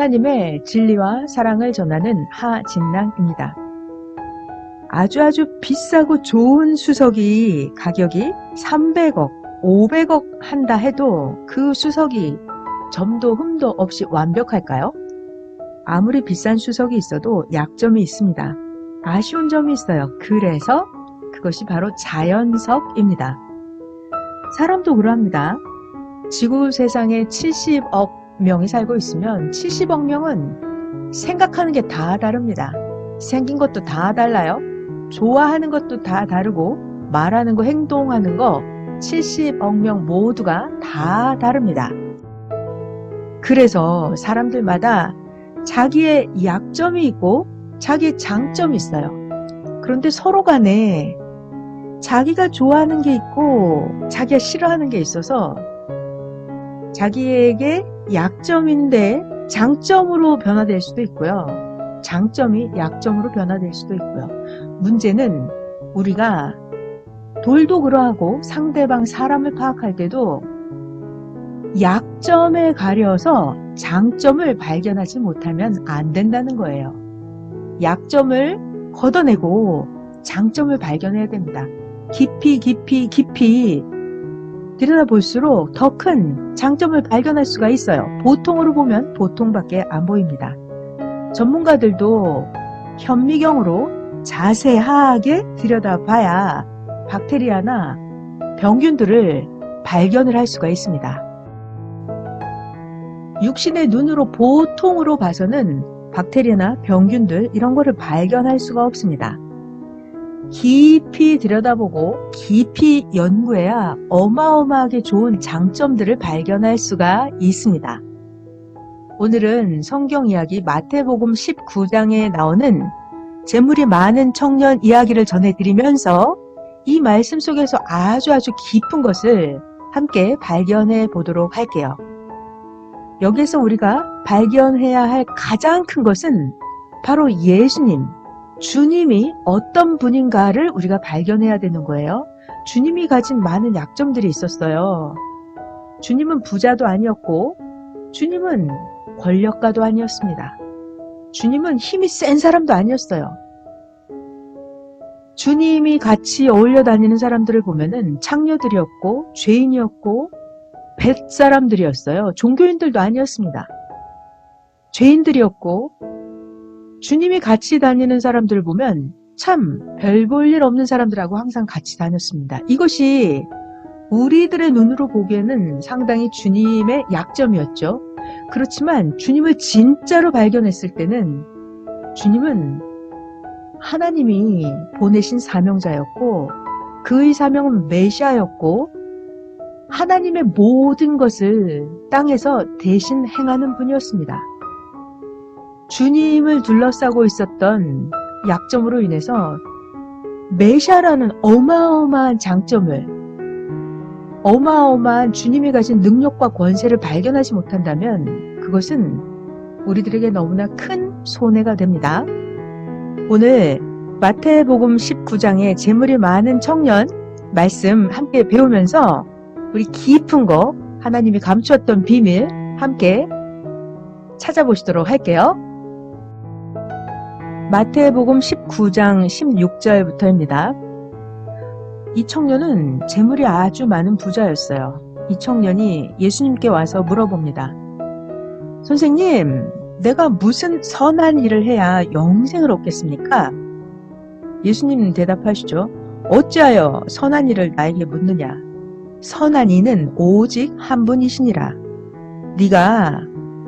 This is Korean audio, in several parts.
하나님의 진리와 사랑을 전하는 하진랑입니다. 아주 아주 비싸고 좋은 수석이 가격이 300억, 500억 한다 해도 그 수석이 점도 흠도 없이 완벽할까요? 아무리 비싼 수석이 있어도 약점이 있습니다. 아쉬운 점이 있어요. 그래서 그것이 바로 자연석입니다. 사람도 그러합니다. 지구 세상에 70억 명이 살고 있으면 70억 명은 생각하는 게 다 다릅니다. 생긴 것도 다 달라요. 좋아하는 것도 다 다르고 말하는 거, 행동하는 거 70억 명 모두가 다 다릅니다. 그래서 사람들마다 자기의 약점이 있고 자기의 장점이 있어요. 그런데 서로 간에 자기가 좋아하는 게 있고 자기가 싫어하는 게 있어서 자기에게 약점인데 장점으로 변화될 수도 있고요. 장점이 약점으로 변화될 수도 있고요. 문제는 우리가 돌도 그러하고 상대방 사람을 파악할 때도 약점에 가려서 장점을 발견하지 못하면 안 된다는 거예요. 약점을 걷어내고 장점을 발견해야 됩니다. 깊이 깊이 깊이 들여다볼수록 더 큰 장점을 발견할 수가 있어요. 보통으로 보면 보통밖에 안 보입니다. 전문가들도 현미경으로 자세하게 들여다봐야 박테리아나 병균들을 발견을 할 수가 있습니다. 육신의 눈으로 보통으로 봐서는 박테리아나 병균들 이런 거를 발견할 수가 없습니다. 깊이 들여다보고 깊이 연구해야 어마어마하게 좋은 장점들을 발견할 수가 있습니다. 오늘은 성경 이야기 마태복음 19장에 나오는 재물이 많은 청년 이야기를 전해드리면서 이 말씀 속에서 아주 아주 깊은 것을 함께 발견해 보도록 할게요. 여기서 우리가 발견해야 할 가장 큰 것은 바로 예수님, 주님이 어떤 분인가를 우리가 발견해야 되는 거예요. 주님이 가진 많은 약점들이 있었어요. 주님은 부자도 아니었고, 주님은 권력가도 아니었습니다. 주님은 힘이 센 사람도 아니었어요. 주님이 같이 어울려 다니는 사람들을 보면은 창녀들이었고, 죄인이었고, 뱃 사람들이었어요. 종교인들도 아니었습니다. 죄인들이었고, 주님이 같이 다니는 사람들을 보면 참 별 볼 일 없는 사람들하고 항상 같이 다녔습니다. 이것이 우리들의 눈으로 보기에는 상당히 주님의 약점이었죠. 그렇지만 주님을 진짜로 발견했을 때는 주님은 하나님이 보내신 사명자였고 그의 사명은 메시아였고 하나님의 모든 것을 땅에서 대신 행하는 분이었습니다. 주님을 둘러싸고 있었던 약점으로 인해서 메샤라는 어마어마한 장점을 어마어마한 주님이 가진 능력과 권세를 발견하지 못한다면 그것은 우리들에게 너무나 큰 손해가 됩니다. 오늘 마태복음 19장의 재물이 많은 청년 말씀 함께 배우면서 우리 깊은 거 하나님이 감추었던 비밀 함께 찾아보시도록 할게요. 마태복음 19장 16절부터입니다. 이 청년은 재물이 아주 많은 부자였어요. 이 청년이 예수님께 와서 물어봅니다. 선생님, 내가 무슨 선한 일을 해야 영생을 얻겠습니까? 예수님 대답하시죠. 어찌하여 선한 일을 나에게 묻느냐? 선한 이는 오직 한 분이시니라. 네가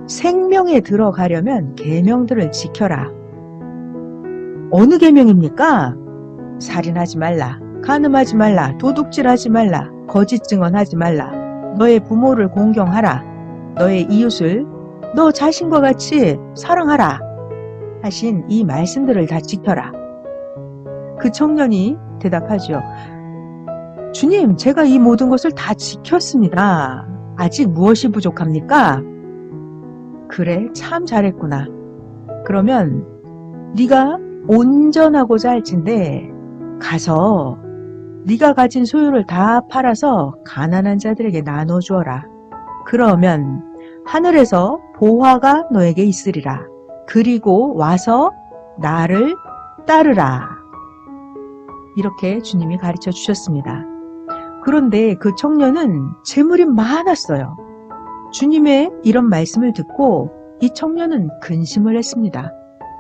생명에 들어가려면 계명들을 지켜라. 어느 계명입니까? 살인하지 말라. 간음하지 말라. 도둑질하지 말라. 거짓 증언하지 말라. 너의 부모를 공경하라. 너의 이웃을 너 자신과 같이 사랑하라. 하신 이 말씀들을 다 지켜라. 그 청년이 대답하죠. 주님, 제가 이 모든 것을 다 지켰습니다. 아직 무엇이 부족합니까? 그래, 참 잘했구나. 그러면 네가 온전하고자 할진데 가서 네가 가진 소유를 다 팔아서 가난한 자들에게 나눠 주어라. 그러면 하늘에서 보화가 너에게 있으리라. 그리고 와서 나를 따르라. 이렇게 주님이 가르쳐 주셨습니다. 그런데 그 청년은 재물이 많았어요. 주님의 이런 말씀을 듣고 이 청년은 근심을 했습니다.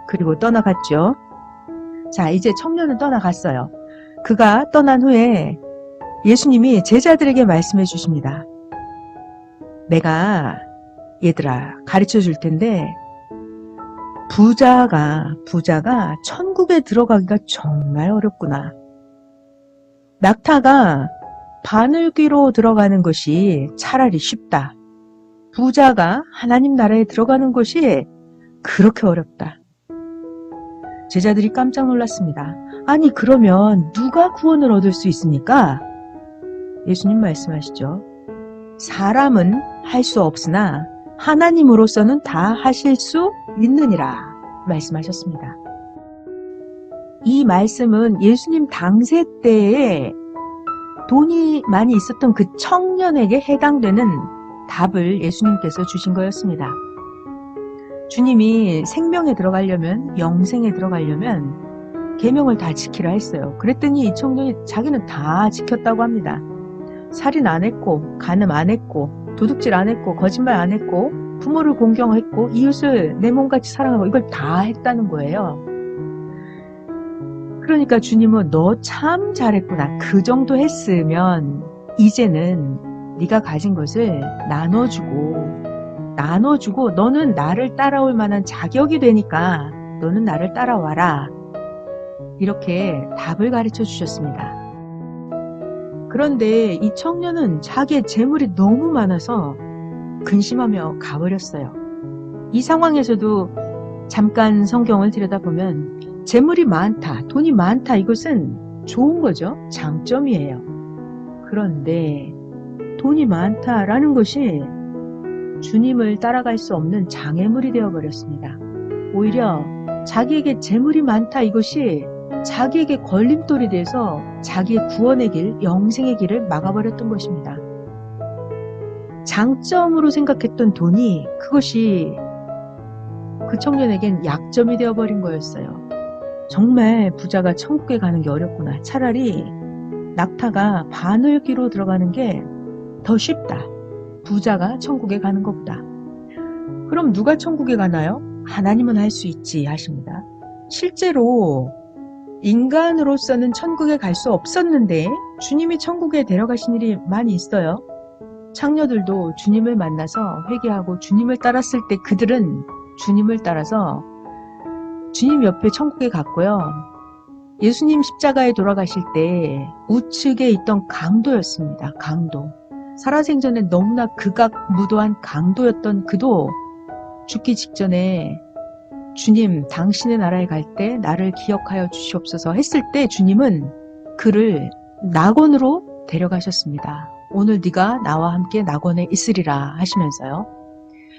그리고 떠나갔죠. 자, 이제 청년은 떠나갔어요. 그가 떠난 후에 예수님이 제자들에게 말씀해 주십니다. 내가 얘들아 가르쳐 줄 텐데 부자가 부자가 천국에 들어가기가 정말 어렵구나. 낙타가 바늘귀로 들어가는 것이 차라리 쉽다. 부자가 하나님 나라에 들어가는 것이 그렇게 어렵다. 제자들이 깜짝 놀랐습니다. 아니 그러면 누가 구원을 얻을 수 있습니까? 예수님 말씀하시죠. 사람은 할 수 없으나 하나님으로서는 다 하실 수 있느니라 말씀하셨습니다. 이 말씀은 예수님 당세 때에 돈이 많이 있었던 그 청년에게 해당되는 답을 예수님께서 주신 거였습니다. 주님이 생명에 들어가려면 영생에 들어가려면 계명을 다 지키라 했어요. 그랬더니 이 청년이 자기는 다 지켰다고 합니다. 살인 안 했고 간음 안 했고 도둑질 안 했고 거짓말 안 했고 부모를 공경했고 이웃을 내 몸같이 사랑하고 이걸 다 했다는 거예요. 그러니까 주님은 너 참 잘했구나. 그 정도 했으면 이제는 네가 가진 것을 나눠주고 나눠주고 너는 나를 따라올 만한 자격이 되니까 너는 나를 따라와라. 이렇게 답을 가르쳐 주셨습니다. 그런데 이 청년은 자기의 재물이 너무 많아서 근심하며 가버렸어요. 이 상황에서도 잠깐 성경을 들여다보면 재물이 많다, 돈이 많다 이것은 좋은 거죠. 장점이에요. 그런데 돈이 많다라는 것이 주님을 따라갈 수 없는 장애물이 되어버렸습니다. 오히려 자기에게 재물이 많다 이것이 자기에게 걸림돌이 돼서 자기의 구원의 길, 영생의 길을 막아버렸던 것입니다. 장점으로 생각했던 돈이 그것이 그 청년에겐 약점이 되어버린 거였어요. 정말 부자가 천국에 가는 게 어렵구나. 차라리 낙타가 바늘귀로 들어가는 게 더 쉽다. 부자가 천국에 가는 것보다. 그럼 누가 천국에 가나요? 하나님은 할 수 있지 하십니다. 실제로 인간으로서는 천국에 갈 수 없었는데 주님이 천국에 데려가신 일이 많이 있어요. 창녀들도 주님을 만나서 회개하고 주님을 따랐을 때 그들은 주님을 따라서 주님 옆에 천국에 갔고요. 예수님 십자가에 돌아가실 때 우측에 있던 강도였습니다. 강도. 살아생전에 너무나 극악무도한 강도였던 그도 죽기 직전에 주님 당신의 나라에 갈 때 나를 기억하여 주시옵소서 했을 때 주님은 그를 낙원으로 데려가셨습니다. 오늘 네가 나와 함께 낙원에 있으리라 하시면서요.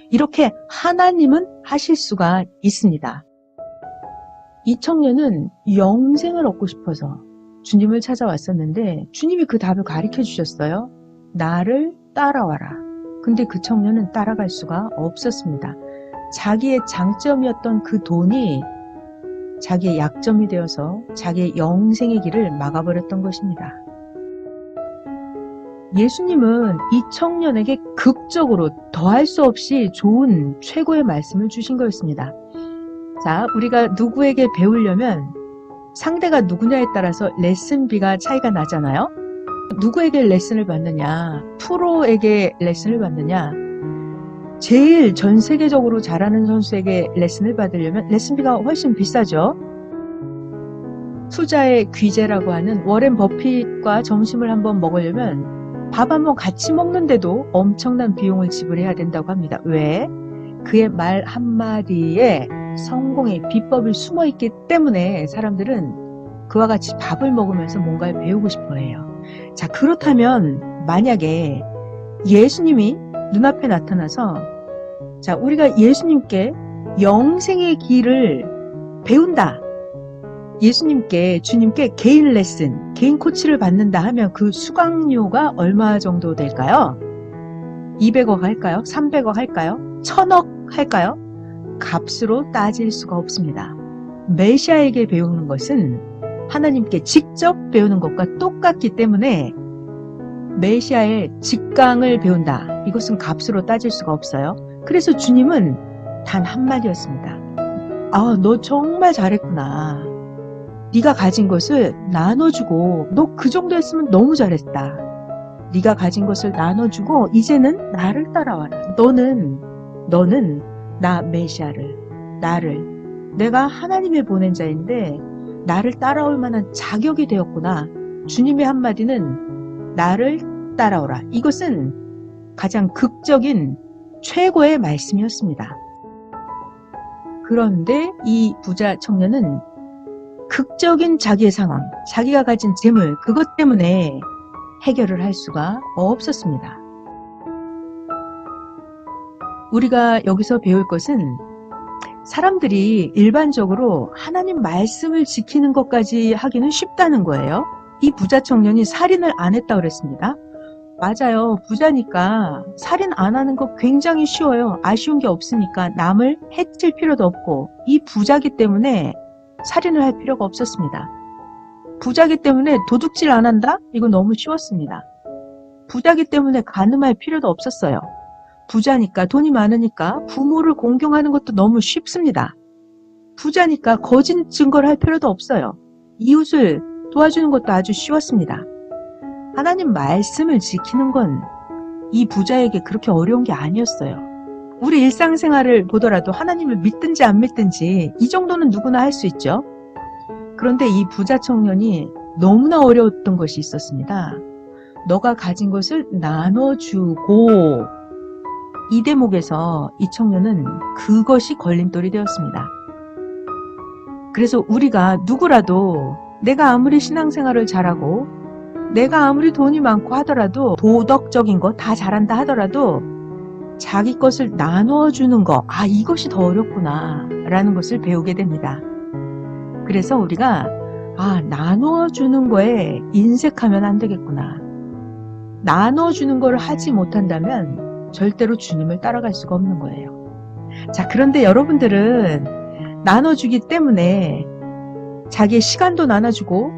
이렇게 하나님은 하실 수가 있습니다. 이 청년은 영생을 얻고 싶어서 주님을 찾아왔었는데 주님이 그 답을 가르쳐 주셨어요. 나를 따라와라. 근데 그 청년은 따라갈 수가 없었습니다. 자기의 장점이었던 그 돈이 자기의 약점이 되어서 자기의 영생의 길을 막아버렸던 것입니다. 예수님은 이 청년에게 극적으로 더할 수 없이 좋은 최고의 말씀을 주신 거였습니다. 자, 우리가 누구에게 배우려면 상대가 누구냐에 따라서 레슨비가 차이가 나잖아요. 누구에게 레슨을 받느냐, 프로에게 레슨을 받느냐, 제일 전 세계적으로 잘하는 선수에게 레슨을 받으려면 레슨비가 훨씬 비싸죠. 투자의 귀재라고 하는 워렌 버핏과 점심을 한번 먹으려면 밥 한 번 같이 먹는데도 엄청난 비용을 지불해야 된다고 합니다. 왜? 그의 말 한마디에 성공의 비법이 숨어 있기 때문에 사람들은 그와 같이 밥을 먹으면서 뭔가를 배우고 싶어 해요. 자, 그렇다면 만약에 예수님이 눈앞에 나타나서 자, 우리가 예수님께 영생의 길을 배운다. 예수님께, 주님께 개인 레슨, 개인 코치를 받는다 하면 그 수강료가 얼마 정도 될까요? 200억 할까요? 300억 할까요? 1000억 할까요? 값으로 따질 수가 없습니다. 메시아에게 배우는 것은 하나님께 직접 배우는 것과 똑같기 때문에 메시아의 직강을 배운다. 이것은 값으로 따질 수가 없어요. 그래서 주님은 단 한마디였습니다. 아, 너 정말 잘했구나. 네가 가진 것을 나눠주고 너 그 정도 했으면 너무 잘했다. 네가 가진 것을 나눠주고 이제는 나를 따라와라. 너는 너는 나 메시아를 나를 내가 하나님의 보낸 자인데 나를 따라올 만한 자격이 되었구나. 주님의 한마디는 나를 따라오라. 이것은 가장 극적인 최고의 말씀이었습니다. 그런데 이 부자 청년은 극적인 자기의 상황, 자기가 가진 재물, 그것 때문에 해결을 할 수가 없었습니다. 우리가 여기서 배울 것은 사람들이 일반적으로 하나님 말씀을 지키는 것까지 하기는 쉽다는 거예요. 이 부자 청년이 살인을 안 했다고 그랬습니다. 맞아요. 부자니까 살인 안 하는 거 굉장히 쉬워요. 아쉬운 게 없으니까 남을 해칠 필요도 없고 이 부자기 때문에 살인을 할 필요가 없었습니다. 부자기 때문에 도둑질 안 한다? 이거 너무 쉬웠습니다. 부자기 때문에 가늠할 필요도 없었어요. 부자니까 돈이 많으니까 부모를 공경하는 것도 너무 쉽습니다. 부자니까 거짓 증거를 할 필요도 없어요. 이웃을 도와주는 것도 아주 쉬웠습니다. 하나님 말씀을 지키는 건 이 부자에게 그렇게 어려운 게 아니었어요. 우리 일상생활을 보더라도 하나님을 믿든지 안 믿든지 이 정도는 누구나 할 수 있죠. 그런데 이 부자 청년이 너무나 어려웠던 것이 있었습니다. 너가 가진 것을 나눠주고 이 대목에서 이 청년은 그것이 걸림돌이 되었습니다. 그래서 우리가 누구라도 내가 아무리 신앙생활을 잘하고 내가 아무리 돈이 많고 하더라도 도덕적인 거 다 잘한다 하더라도 자기 것을 나누어 주는 거, 아, 이것이 더 어렵구나, 라는 것을 배우게 됩니다. 그래서 우리가, 아, 나누어 주는 거에 인색하면 안 되겠구나. 나눠 주는 걸 하지 못한다면 절대로 주님을 따라갈 수가 없는 거예요. 자, 그런데 여러분들은 나눠주기 때문에 자기의 시간도 나눠주고,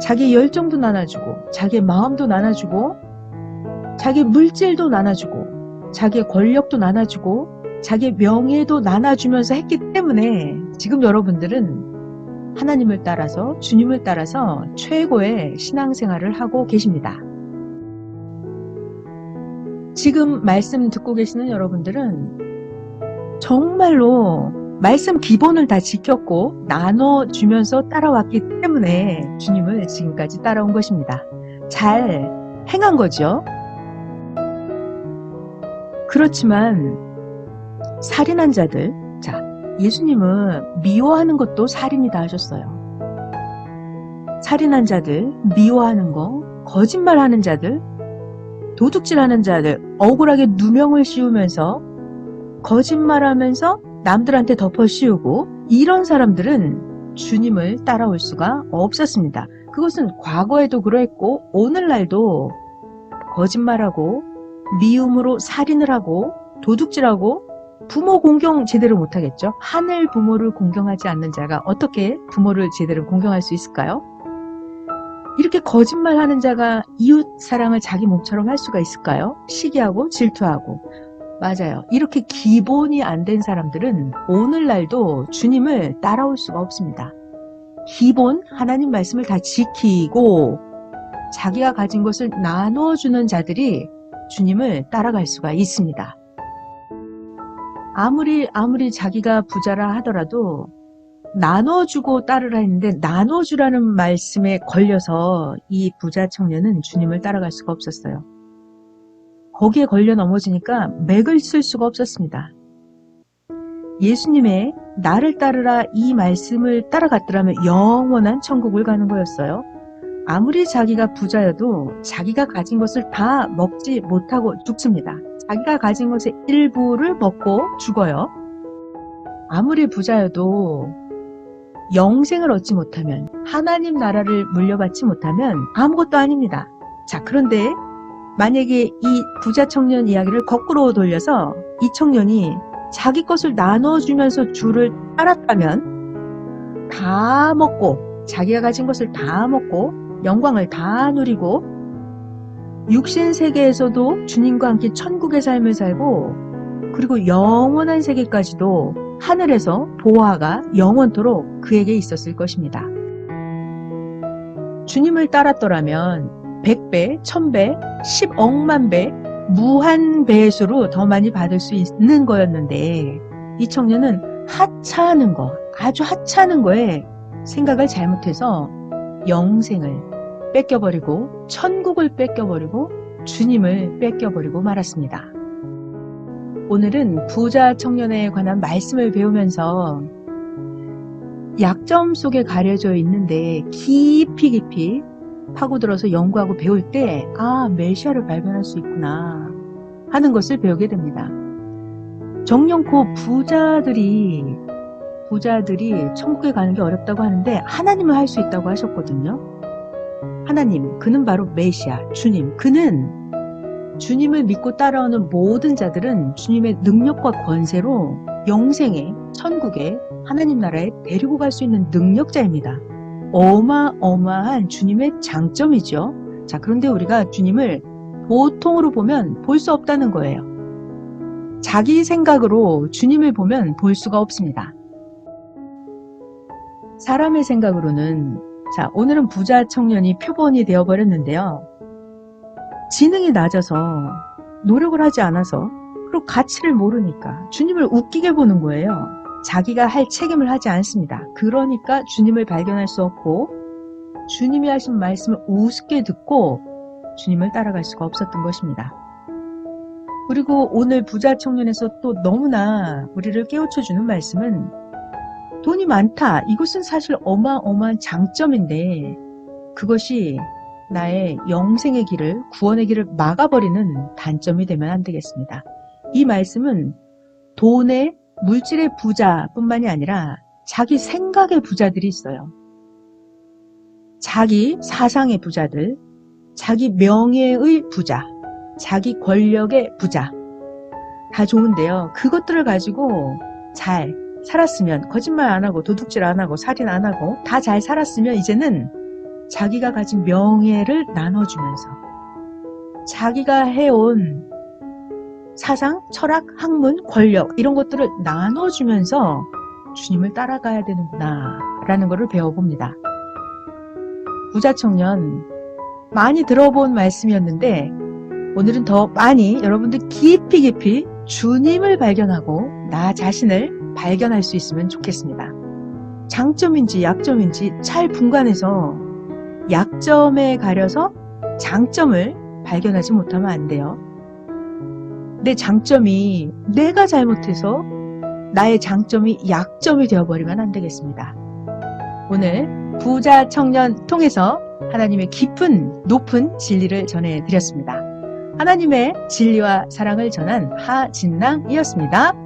자기의 열정도 나눠주고, 자기의 마음도 나눠주고, 자기의 물질도 나눠주고, 자기의 권력도 나눠주고, 자기의 명예도 나눠주면서 했기 때문에 지금 여러분들은 하나님을 따라서, 주님을 따라서 최고의 신앙생활을 하고 계십니다. 지금 말씀 듣고 계시는 여러분들은 정말로 말씀 기본을 다 지켰고 나눠주면서 따라왔기 때문에 주님을 지금까지 따라온 것입니다. 잘 행한 거죠. 그렇지만 살인한 자들, 자, 예수님은 미워하는 것도 살인이다 하셨어요. 살인한 자들, 미워하는 거, 거짓말하는 자들, 도둑질하는 자들, 억울하게 누명을 씌우면서 거짓말하면서 남들한테 덮어 씌우고 이런 사람들은 주님을 따라올 수가 없었습니다. 그것은 과거에도 그랬고 오늘날도 거짓말하고 미움으로 살인을 하고 도둑질하고 부모 공경 제대로 못하겠죠. 하늘 부모를 공경하지 않는 자가 어떻게 부모를 제대로 공경할 수 있을까요? 이렇게 거짓말하는 자가 이웃 사랑을 자기 몸처럼 할 수가 있을까요? 시기하고 질투하고 맞아요. 이렇게 기본이 안 된 사람들은 오늘날도 주님을 따라올 수가 없습니다. 기본 하나님 말씀을 다 지키고 자기가 가진 것을 나눠주는 자들이 주님을 따라갈 수가 있습니다. 아무리 아무리 자기가 부자라 하더라도 나눠주고 따르라 했는데 나눠주라는 말씀에 걸려서 이 부자 청년은 주님을 따라갈 수가 없었어요. 거기에 걸려 넘어지니까 맥을 쓸 수가 없었습니다. 예수님의 나를 따르라 이 말씀을 따라갔더라면 영원한 천국을 가는 거였어요. 아무리 자기가 부자여도 자기가 가진 것을 다 먹지 못하고 죽습니다. 자기가 가진 것의 일부를 먹고 죽어요. 아무리 부자여도 영생을 얻지 못하면 하나님 나라를 물려받지 못하면 아무것도 아닙니다. 자, 그런데 만약에 이 부자 청년 이야기를 거꾸로 돌려서 이 청년이 자기 것을 나눠주면서 주를 따랐다면 다 먹고 자기가 가진 것을 다 먹고 영광을 다 누리고 육신 세계에서도 주님과 함께 천국의 삶을 살고 그리고 영원한 세계까지도 하늘에서 보화가 영원토록 그에게 있었을 것입니다. 주님을 따랐더라면 100배, 1000배, 10억만 배, 무한 배수로 더 많이 받을 수 있는 거였는데 이 청년은 하찮은 거, 아주 하찮은 거에 생각을 잘못해서 영생을 뺏겨버리고 천국을 뺏겨버리고 주님을 뺏겨버리고 말았습니다. 오늘은 부자 청년에 관한 말씀을 배우면서 약점 속에 가려져 있는데 깊이 깊이 파고들어서 연구하고 배울 때, 아, 메시아를 발견할 수 있구나 하는 것을 배우게 됩니다. 정령코 부자들이, 부자들이 천국에 가는 게 어렵다고 하는데 하나님은 할수 있다고 하셨거든요. 하나님, 그는 바로 메시아, 주님. 그는 주님을 믿고 따라오는 모든 자들은 주님의 능력과 권세로 영생에, 천국에, 하나님 나라에 데리고 갈 수 있는 능력자입니다. 어마어마한 주님의 장점이죠. 자, 그런데 우리가 주님을 보통으로 보면 볼 수 없다는 거예요. 자기 생각으로 주님을 보면 볼 수가 없습니다. 사람의 생각으로는, 자, 오늘은 부자 청년이 표본이 되어버렸는데요. 지능이 낮아서, 노력을 하지 않아서, 그리고 가치를 모르니까 주님을 웃기게 보는 거예요. 자기가 할 책임을 하지 않습니다. 그러니까 주님을 발견할 수 없고 주님이 하신 말씀을 우습게 듣고 주님을 따라갈 수가 없었던 것입니다. 그리고 오늘 부자 청년에서 또 너무나 우리를 깨우쳐주는 말씀은 돈이 많다. 이것은 사실 어마어마한 장점인데 그것이 나의 영생의 길을, 구원의 길을 막아버리는 단점이 되면 안 되겠습니다. 이 말씀은 돈의 물질의 부자뿐만이 아니라 자기 생각의 부자들이 있어요. 자기 사상의 부자들, 자기 명예의 부자, 자기 권력의 부자. 다 좋은데요. 그것들을 가지고 잘 살았으면, 거짓말 안 하고, 도둑질 안 하고, 살인 안 하고, 다 잘 살았으면 이제는 자기가 가진 명예를 나눠주면서 자기가 해온 사상, 철학, 학문, 권력 이런 것들을 나눠주면서 주님을 따라가야 되는구나 라는 것을 배워봅니다. 부자 청년 많이 들어본 말씀이었는데 오늘은 더 많이 여러분들 깊이 깊이 주님을 발견하고 나 자신을 발견할 수 있으면 좋겠습니다. 장점인지 약점인지 잘 분간해서 약점에 가려서 장점을 발견하지 못하면 안 돼요. 내 장점이 내가 잘못해서 나의 장점이 약점이 되어버리면 안 되겠습니다. 오늘 부자 청년 통해서 하나님의 깊은 높은 진리를 전해드렸습니다. 하나님의 진리와 사랑을 전한 하진랑이었습니다.